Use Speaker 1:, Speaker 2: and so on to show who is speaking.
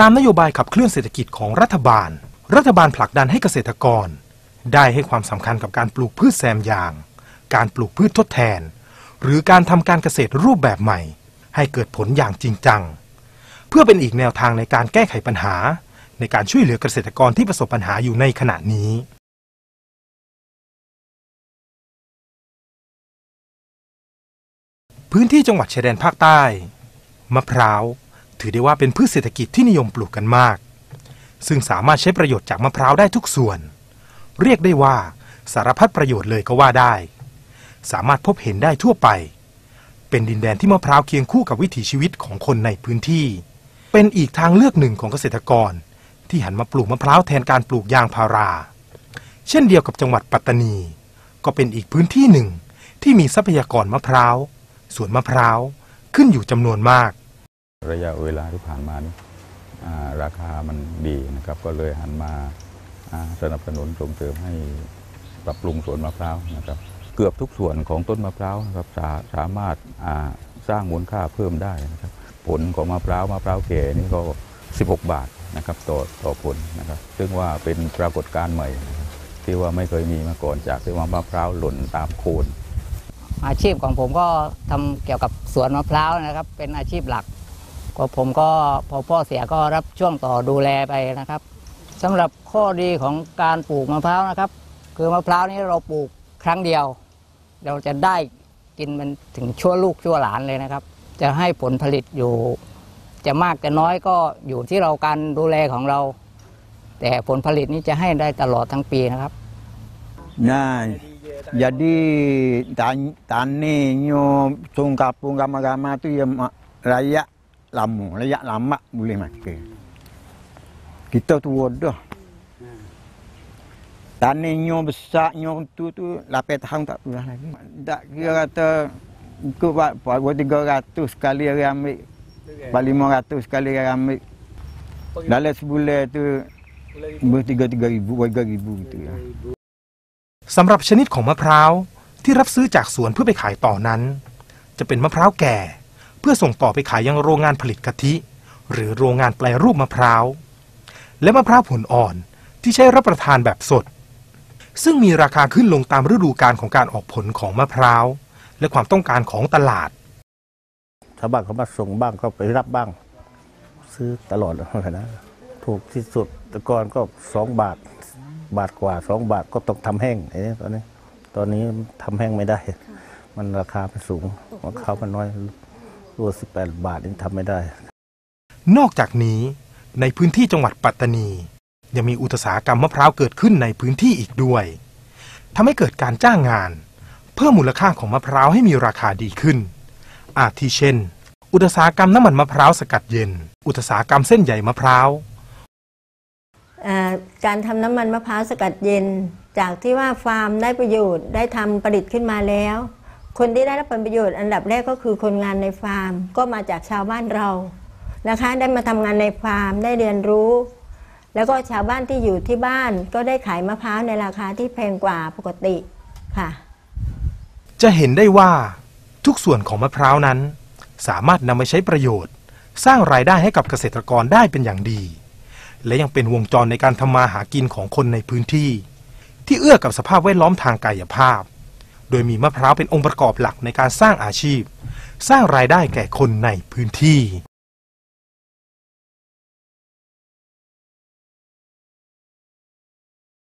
Speaker 1: ตามนโยบายขับเคลื่อนเศรษฐกิจของรัฐบาล รัฐบาลผลักดันให้เกษตรกร ได้ให้ความสำคัญกับการปลูกพืชแซมยาง การปลูกพืชทดแทน หรือการทำการเกษตรรูปแบบใหม่ ให้เกิดผลอย่างจริงจัง เพื่อเป็นอีกแนวทางในการแก้ไขปัญหา ในการช่วยเหลือเกษตรกรที่ประสบปัญหาอยู่ในขณะนี้พื้นที่จังหวัดชายแดนภาคใต้ มะพร้าว ถือได้ว่าเป็นพืชเศรษฐกิจที่นิยมปลูกกันมาก ซึ่งสามารถใช้ประโยชน์จากมะพร้าวได้ทุกส่วน เรียกได้ว่า สารพัดประโยชน์เลยก็ว่าได้ สามารถพบเห็นได้ทั่วไป เป็นดินแดนที่มะพร้าวเคียงคู่กับวิถีชีวิตของคนในพื้นที่ เป็นอีกทางเลือกหนึ่งของเกษตรกร ที่หันมาปลูกมะพร้าวแทนการปลูกยางพารา เช่นเดียวกับจังหวัดปัตตานี ก็เป็นอีกพื้นที่หนึ่งที่มีทรัพยากรมะพร้าวสวนมะพร้าวขึ้นอยู่จำนวนมาก
Speaker 2: ระยะเวลาที่ผ่านมานี่ราคามันดีนะครับ ก็เลยหันมาสนับสนุนส่งเสริมให้ปรับปรุงสวนมะพร้าวนะครับ เกือบทุกส่วนของต้นมะพร้าวนะครับสาสามารถสร้างมูลค่าเพิ่มได้นะครับ ผลของมะพร้าวมะพร้าวแก่นี่ก็ 16 บาทนะครับต่อต่อผลนะครับ ซึ่งว่าเป็นปรากฏการณ์ใหม่ ที่ว่าไม่เคยมีมาก่อนจากที่ว่ามะพร้าวหล่นตามโคน
Speaker 3: อาชีพของผมก็ทำเกี่ยวกับสวนมะพร้าวนะครับ เป็นอาชีพหลัก ก็ผมก็พอพ่อเสียก็รับช่วงต่อดูแลไปนะครับสำหรับข้อดีของการปลูกมะพร้าวนะครับ คือมะพร้าวนี้เราปลูกครั้งเดียว เราจะได้กินมันถึงชั่วลูกชั่วหลานเลยนะครับ จะให้ผลผลิตอยู่ จะมากจะน้อยก็อยู่ที่เราการดูแลของเรา แต่ผลผลิตนี้จะให้ได้ตลอดทั้งปีนะครับ
Speaker 4: Nah, jadi tan taninya sung kapung ramai-ramai tu ya mak- rakyat lama, rakyat lama boleh makan. Kita tua dah. Taninya besarnya tu tu 8 tahun tak pernah lagi. Tak kira kata ikut buat buat 300 sekali orang ambil. Buat 500 sekali orang ambil. Dalam sebulan tu ber 3 ribu, 3 ribu gitu ya.
Speaker 1: สำหรับชนิดของมะพร้าวที่รับซื้อจากสวนเพื่อไปขายต่อนั้น จะเป็นมะพร้าวแก่ เพื่อส่งต่อไปขายยังโรงงานผลิตกะทิ หรือโรงงานแปลรูปมะพร้าว และมะพร้าวผลอ่อนที่ใช้รับประทานแบบสด ซึ่งมีราคาขึ้นลงตามฤดูกาลของการออกผลของมะพร้าว และความต้องการของตลาด
Speaker 5: ชาวบ้านเขามาส่งบ้างก็ไปรับบ้าง ซื้อตลอดเลยนะถูกที่สุดแต่ก่อนก็สองบาท บาทกว่าสองบาทก็ต้องทำแห้งไอ้นี่ตอนนี้ตอนนี้ทำแห้งไม่ได้ มันราคามันสูงของเขามันน้อย รัวสิบแปดบาทนี่ทำไม่ได้
Speaker 1: นอกจากนี้ในพื้นที่จังหวัดปัตตานี ยังมีอุตสาหกรรมมะพร้าวเกิดขึ้นในพื้นที่อีกด้วยทำให้เกิดการจ้างงาน เพิ่มมูลค่าของมะพร้าวให้มีราคาดีขึ้น อาทิเช่น อุตสาหกรรมน้ำมันมะพร้าวสกัดเย็น อุตสาหกรรมเส้นใหญ่มะพร้าว
Speaker 6: อ่าการทำน้ำมันมะพร้าวสกัดเย็น จากที่ว่าฟาร์มได้ประโยชน์ได้ทำผลิตขึ้นมาแล้ว คนที่ได้รับผลประโยชน์อันดับแรกก็คือคนงานในฟาร์ม ก็มาจากชาวบ้านเรานะคะ ได้มาทำงานในฟาร์มได้เรียนรู้ แล้วก็ชาวบ้านที่อยู่ที่บ้านก็ได้ขายมะพร้าวในราคาที่แพงกว่าปกติค่ะ
Speaker 1: จะเห็นได้ว่าทุกส่วนของมะพร้าวนั้น สามารถนำไปใช้ประโยชน์ สร้างรายได้ให้กับเกษตรกรได้เป็นอย่างดี และยังเป็นวงจรในการทำมาหากินของคนในพื้นที่ ที่เอื้อกับสภาพแวดล้อมทางกายภาพ โดยมีมะพร้าวเป็นองค์ประกอบหลักในการสร้างอาชีพ สร้างรายได้แก่คนในพื้นที่